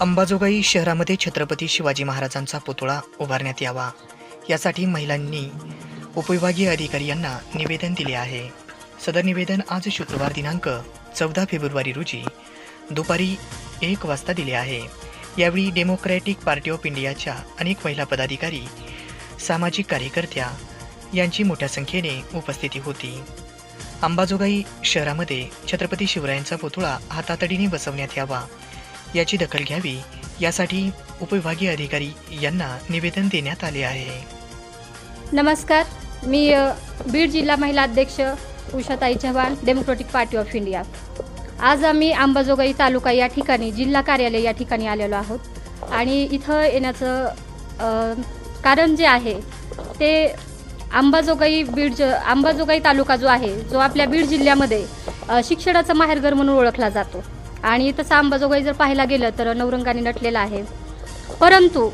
अंबाजोगाई शहरामध्ये छत्रपती शिवाजी महाराजांचा पुतळा उभारण्यात यावा. यासाठी महिलांनी उपविभागीय अधिकारी यांना निवेदन दिले आहे. सदर निवेदन आज शुक्रवार दिनांक चौदा फेब्रुवारी रोजी दुपारी एक वाजता दिले आहे. यावेळी डेमोक्रॅटिक पार्टी ऑफ इंडियाच्या अनेक महिला पदाधिकारी सामाजिक कार्यकर्त्या यांची मोठ्या संख्येने उपस्थिती होती. अंबाजोगाई शहरामध्ये छत्रपती शिवरायांचा पुतळा हातातडीने बसवण्यात यावा. याची दखल घ्यावी. यासाठी उपविभागीय अधिकारी यांना निवेदन देण्यात आले आहे. नमस्कार. मी बीड जिल्हा महिला अध्यक्ष Ushatai Chavan democratic party of India आज आम्ही अंबाजोगाई तालुका या ठिकाणी जिल्हा कार्यालय या ठिकाणी आलेलो आहोत. आणि इथं येण्याचं कारण जे आहे ते अंबाजोगाई बीड ज अंबाजोगाई तालुका जो आहे जो आपल्या बीड जिल्ह्यामध्ये शिक्षणाचा शिक्षणाचं माहेरघर म्हणून ओळखला जातो. आणि तसं अंबाजोगाई जर पाहायला गेलं तर नवरंगाने नटलेलं आहे. परंतु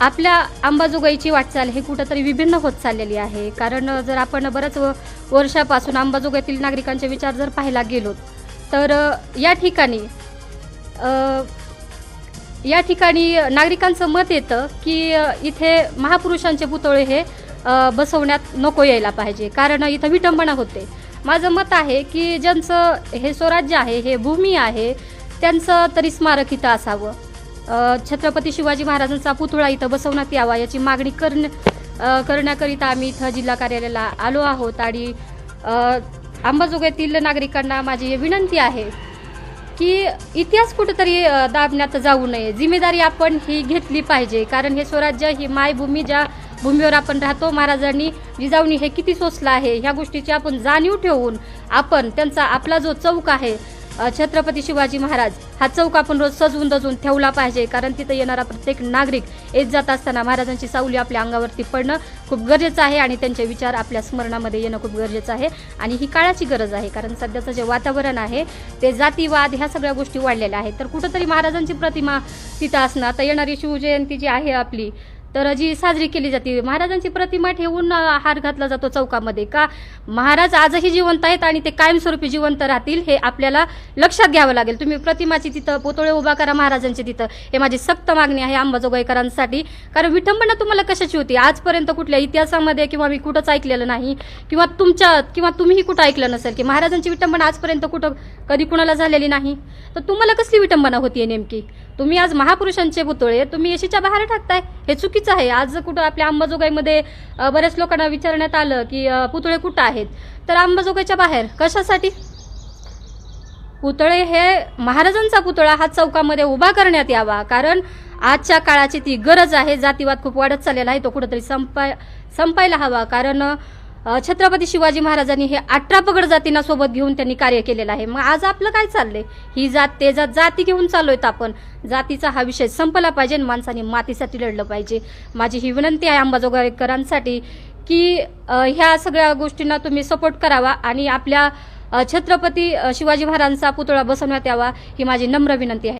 आपल्या अंबाजोगाईची वाटचाल ही कुठंतरी विभिन्न होत चाललेली आहे. कारण जर आपण बरंच व- वर्षापासून अंबाजोगाईतील नागरिकांचे विचार जर पाहायला गेलो तर या ठिकाणी या ठिकाणी नागरिकांचं मत येतं की इथे महापुरुषांचे पुतळे हे बसवण्यात नको यायला पाहिजे. कारण इथं विटंबना होते. माझं मत आहे की ज्यांचं हे स्वराज्य आहे हे भूमी आहे त्यांचं तरी स्मारक इथं असावं. छत्रपती शिवाजी महाराजांचा पुतळा इथं बसवण्यात यावा याची मागणी करण्या करण्याकरिता आम्ही इथं जिल्हा कार्यालयाला आलो आहोत आणि अ, अंबाजोगाईतील नागरिकांना माझी विनंती आहे की इतिहास कुठंतरी दाबण्यात जाऊ नये. जिम्मेदारी आपण ही घेतली पाहिजे कारण हे स्वराज्य ही मायभूमी ज्या भूमीवर आपण राहतो. महाराजांनी जिजाऊनी हे किती सोसलं आहे ह्या गोष्टीची आपण जाणीव ठेवून आपण त्यांचा आपला जो चौक आहे छत्रपती शिवाजी महाराज हा चौक आपण रोज सजवून दजवून ठेवला पाहिजे. कारण तिथं येणारा प्रत्येक नागरिक येत जात असताना महाराजांची सावली आपल्या अंगावरती पडणं खूप गरजेचं आहे आणि त्यांचे विचार आपल्या स्मरणामध्ये येणं खूप गरजेचं आहे. आणि ही काळाची गरज आहे कारण सध्याचं जे वातावरण आहे ते जातीवाद ह्या सगळ्या गोष्टी वाढलेल्या आहेत. तर कुठंतरी महाराजांची प्रतिमा तिथं असणं आता येणारी शिवजयंती जी आहे आपली तर जी साजरी केली जाते महाराजांची प्रतिमा ठेवून हार घातला जातो चौकामध्ये. का महाराज आजही जिवंत आहेत आणि ते कायमस्वरूपी जिवंत राहतील हे आपल्याला लक्षात घ्यावं लागेल. तुम्ही प्रतिमाची तिथं पुतळे उभा करा महाराजांची तिथं. हे माझी सक्त मागणी आहे अंबाजोगाईकरांसाठी कारण विठंबना तुम्हाला कशाची होती? आजपर्यंत कुठल्या इतिहासामध्ये किंवा मी कुठंच ऐकलेलं नाही किंवा तुमच्या किंवा तुम्हीही कुठं ऐकलं नसेल की महाराजांची विटंबना आजपर्यंत कुठं कधी कुणाला झालेली नाही? तर तुम्हाला कसली विटंबना होती नेमकी? तुम्ही आज महापुरुषांचे पुतळे तुम्ही येशीच्या बाहेर टाकताय. हे चुकीचं आहे. आज कुठं आपल्या अंबाजोगाईमध्ये बऱ्याच लोकांना विचारण्यात आलं की पुतळे कुठं आहेत? तर अंबाजोगाईच्या बाहेर. कशासाठी? पुतळे हे महाराजांचा पुतळा हा चौकामध्ये उभा करण्यात यावा. कारण आजच्या काळाची ती गरज आहे. जातीवाद खूप वाढत चाललेला आहे. तो कुठंतरी संपाय संपायला हवा. कारण छत्रपती शिवाजी महाराजांनी हे अठरा पगड जातींना सोबत घेऊन त्यांनी कार्य केलेलं आहे. मग आज आपलं काय चाललंय? ही जात ते जात जाती घेऊन चाललोय आपण. जातीचा हा विषय संपला पाहिजे आणि माणसाने मातीसाठी लढलं पाहिजे. माझी ही विनंती आहे अंबाजोगाईकरांसाठी की ह्या सगळ्या गोष्टींना तुम्ही सपोर्ट करावा आणि आपल्या छत्रपती शिवाजी महाराजांचा पुतळा बसवण्यात यावा ही माझी नम्र विनंती आहे.